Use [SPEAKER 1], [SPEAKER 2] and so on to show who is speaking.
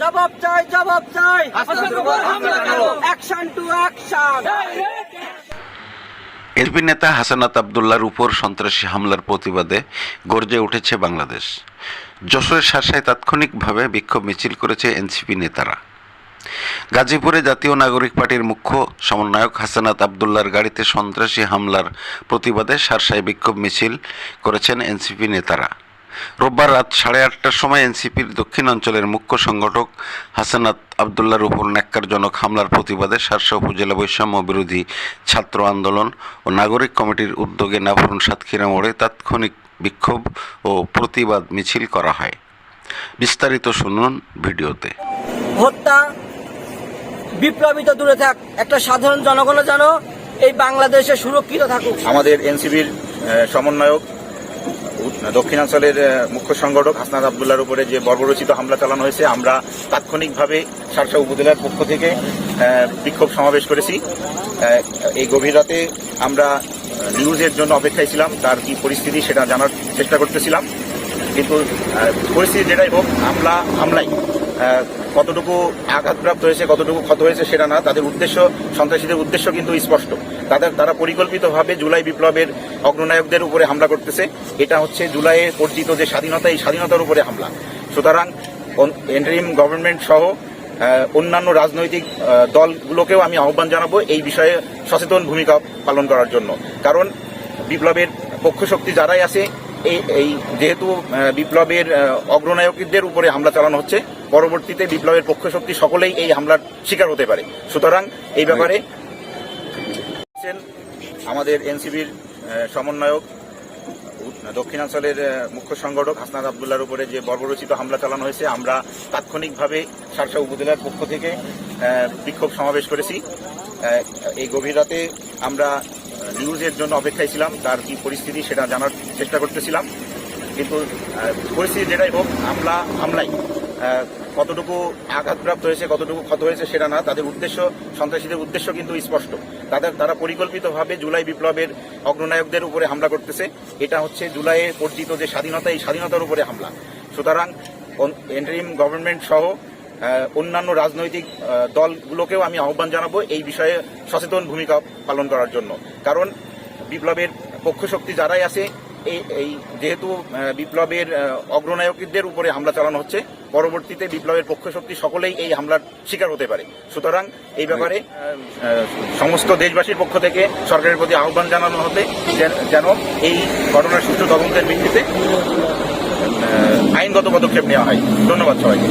[SPEAKER 1] জবাব চাই জবাব চাই অ্যাকশন টু অ্যাকশন
[SPEAKER 2] এলপি নেতা হাসানাত আবদুল্লার উপর সন্ত্রাসী হামলার প্রতিবাদে গর্জে উঠেছে বাংলাদেশ। যশোরের শাসায় তাৎক্ষণিকভাবে বিক্ষোভ মিছিল করেছে এনসিপি নেতারা। গাজীপুরে জাতীয় নাগরিক পার্টির মুখ্য সমন্বয়ক হাসানাত আবদুল্লার গাড়িতে সন্ত্রাসী হামলার প্রতিবাদে শারসায় বিক্ষোভ মিছিল করেছেন এনসিপি নেতারা। রোববার রাত সাড়ে আটটার সময় এনসিপির দক্ষিণ অঞ্চলের মুখ্য সংগঠক হাসানাত আবদুল্লার উপর ন্যাক্কারজনক হামলার প্রতিবাদে শারসা উপজেলা বৈষম্য বিরোধী ছাত্র আন্দোলন ও নাগরিক কমিটির উদ্যোগে নাভরণ সাতক্ষীরা মোড়ে তাৎক্ষণিক বিক্ষোভ ও প্রতিবাদ মিছিল করা হয়। বিস্তারিত শুনুন ভিডিওতে।
[SPEAKER 1] হত্যা বিপ্লবী তো দূরে থাক একটা সাধারণ জনগণও যেন এই বাংলাদেশে সুরক্ষিত থাকুক।
[SPEAKER 3] আমাদের এনসিবির সমন্বয়ক দক্ষিণাঞ্চলের মুখ্য সংগঠক হাসনাদ আবদুল্লার উপরে যে বর্বরচিত হামলা চালানো হয়েছে, আমরা তাৎক্ষণিকভাবে সারসা উপজেলার পক্ষ থেকে বিক্ষোভ সমাবেশ করেছি। এই গভীর রাতে আমরা নিউজের জন্য অপেক্ষায় ছিলাম, তার কি পরিস্থিতি সেটা জানার চেষ্টা করতেছিলাম। কিন্তু পরিস্থিতি যেটাই হোক, হামলা, হামলাই। কতটুকু আঘাতপ্রাপ্ত হয়েছে, কতটুকু ক্ষত হয়েছে সেটা না, তাদের উদ্দেশ্য, সন্ত্রাসীদের উদ্দেশ্য কিন্তু স্পষ্ট। তাদের, তারা পরিকল্পিতভাবে জুলাই বিপ্লবের অগ্রনায়কদের উপরে হামলা করতেছে। এটা হচ্ছে জুলাইয়ে অর্জিত যে স্বাধীনতা, এই স্বাধীনতার উপরে হামলা। সুতরাং এন্টারিম গভর্নমেন্ট সহ অন্যান্য রাজনৈতিক দলগুলোকেও আমি আহ্বান জানাব এই বিষয়ে সচেতন ভূমিকা পালন করার জন্য। কারণ বিপ্লবের পক্ষশক্তি যারাই আছে এই যেহেতু বিপ্লবের অগ্রনায়কদের উপরে হামলা চালানো হচ্ছে, পরবর্তীতে বিপ্লবের পক্ষশক্তি সকলেই এই হামলার শিকার হতে পারে। সুতরাং এই ব্যাপারে আমাদের এনসিবির সমন্বয়ক, দক্ষিণাঞ্চলের মুখ্য সংগঠক হাসনাদ আবদুল্লার উপরে যে বর্বরচিত হামলা চালানো হয়েছে, আমরা তাৎক্ষণিকভাবে সারসা উপজেলার পক্ষ থেকে বিক্ষোভ সমাবেশ করেছি। এই গভীর রাতে আমরা নিউজের জন্য অপেক্ষায় ছিলাম, তার কি পরিস্থিতি সেটা জানার চেষ্টা করতেছিলাম। কিন্তু পরিস্থিতি যেটাই হোক, হামলা, হামলাই কতটুকু আঘাতপ্রাপ্ত হয়েছে, কতটুকু ক্ষত হয়েছে সেটা না, তাদের উদ্দেশ্য, সন্ত্রাসীদের উদ্দেশ্য কিন্তু স্পষ্ট। তাদের, তারা পরিকল্পিতভাবে জুলাই বিপ্লবের অগ্রনায়কদের উপরে হামলা করতেছে। এটা হচ্ছে জুলাইয়ে অর্জিত যে স্বাধীনতা, এই স্বাধীনতার উপরে হামলা। সুতরাং এন্টারিম গভর্নমেন্ট সহ অন্যান্য রাজনৈতিক দলগুলোকেও আমি আহ্বান জানাব এই বিষয়ে সচেতন ভূমিকা পালন করার জন্য। কারণ বিপ্লবের পক্ষশক্তি যারাই আছে এই যেহেতু বিপ্লবের অগ্রনায়কদের উপরে হামলা চালানো হচ্ছে, পরবর্তীতে বিপ্লবের পক্ষশক্তি সকলেই এই হামলার শিকার হতে পারে। সুতরাং এই ব্যাপারে সমস্ত দেশবাসীর পক্ষ থেকে সরকারের প্রতি আহ্বান জানানো হতে যেন এই ঘটনার সুষ্ঠু তদন্তের ভিত্তিতে আইনগত পদক্ষেপ নেওয়া হয়। ধন্যবাদ সবাইকে।